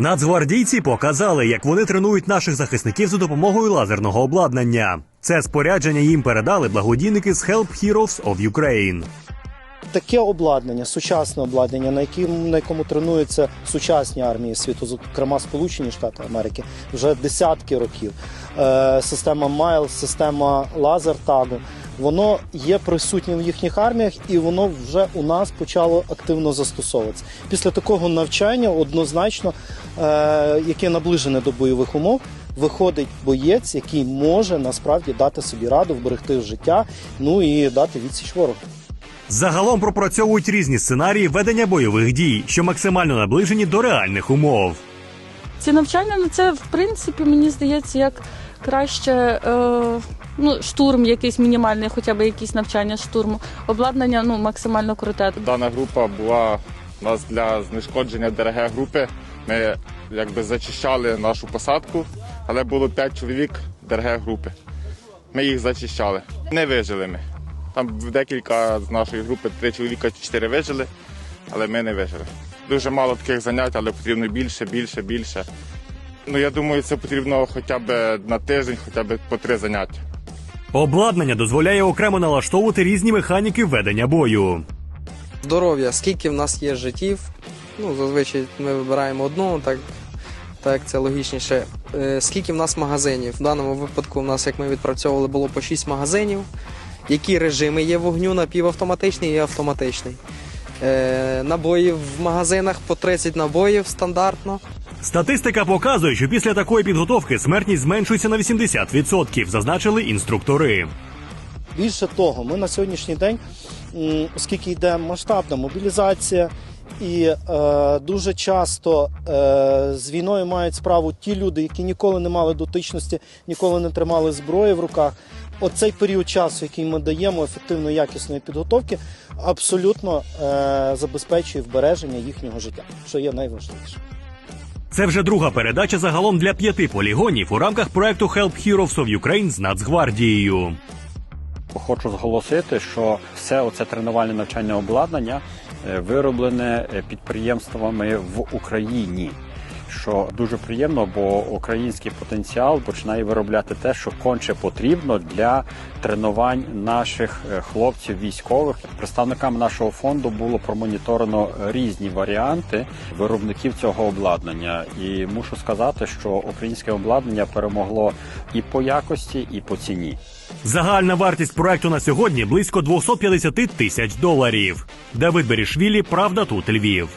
Нацгвардійці показали, як вони тренують наших захисників за допомогою лазерного обладнання. Це спорядження їм передали благодійники з Help Heroes of Ukraine. Таке обладнання, сучасне обладнання, на яким на якому тренуються сучасні армії світу, зокрема Сполучені Штати Америки, вже десятки років. Е, система Майл, система лазер-тагу, воно є присутнім в їхніх арміях, і воно вже у нас почало активно застосовуватися. Після такого навчання однозначно, е, яке наближене до бойових умов. Виходить боєць, який може насправді дати собі раду, вберегти життя, ну і дати відсіч ворогу. Загалом пропрацьовують різні сценарії ведення бойових дій, що максимально наближені до реальних умов. Ці навчання ну це в принципі мені здається як краще е, ну, штурм, якийсь мінімальний, хоча б якісь навчання штурму. Обладнання ну максимально круте. Дана група була у нас для знешкодження ДРГ групи. Ми якби зачищали нашу посадку, але було 5 чоловік ДРГ групи. Ми їх зачищали. Не вижили ми. Там декілька з нашої групи, три чоловіка, чотири вижили, але ми не вижили. Дуже мало таких занять, але потрібно більше, більше, більше. Ну я думаю, це потрібно хоча б на тиждень, хоча б по три заняття. Обладнання дозволяє окремо налаштовувати різні механіки ведення бою. здоров'я, скільки в нас є життів. Ну, зазвичай ми вибираємо одну, так, так це логічніше. Е, скільки в нас магазинів? В даному випадку, в нас, як ми відпрацьовували, було по 6 магазинів. Які режими є вогню напівавтоматичний і автоматичний. Е, набоїв в магазинах по 30 набоїв стандартно. Статистика показує, що після такої підготовки смертність зменшується на 80%, зазначили інструктори. Більше того, ми на сьогоднішній день, оскільки йде масштабна мобілізація, і е, дуже часто е, з війною мають справу ті люди, які ніколи не мали дотичності, ніколи не тримали зброї в руках. Оцей період часу, який ми даємо ефективної якісної підготовки, абсолютно е, забезпечує вбереження їхнього життя, що є найважливіше. Це вже друга передача загалом для п'яти полігонів у рамках проекту Help Heroes of Ukraine з Нацгвардією. Хочу зголосити, що все оце тренувальне навчальне обладнання е, вироблене е, підприємствами в Україні. Що дуже приємно, бо український потенціал починає виробляти те, що конче потрібно для тренувань наших е, хлопців військових. Представникам нашого фонду було промоніторено різні варіанти виробників цього обладнання. І мушу сказати, що українське обладнання перемогло і по якості, і по ціні. Загальна вартість проекту на сьогодні близько 250 тисяч доларів. Давид Берішвілі, Правда тут Львів.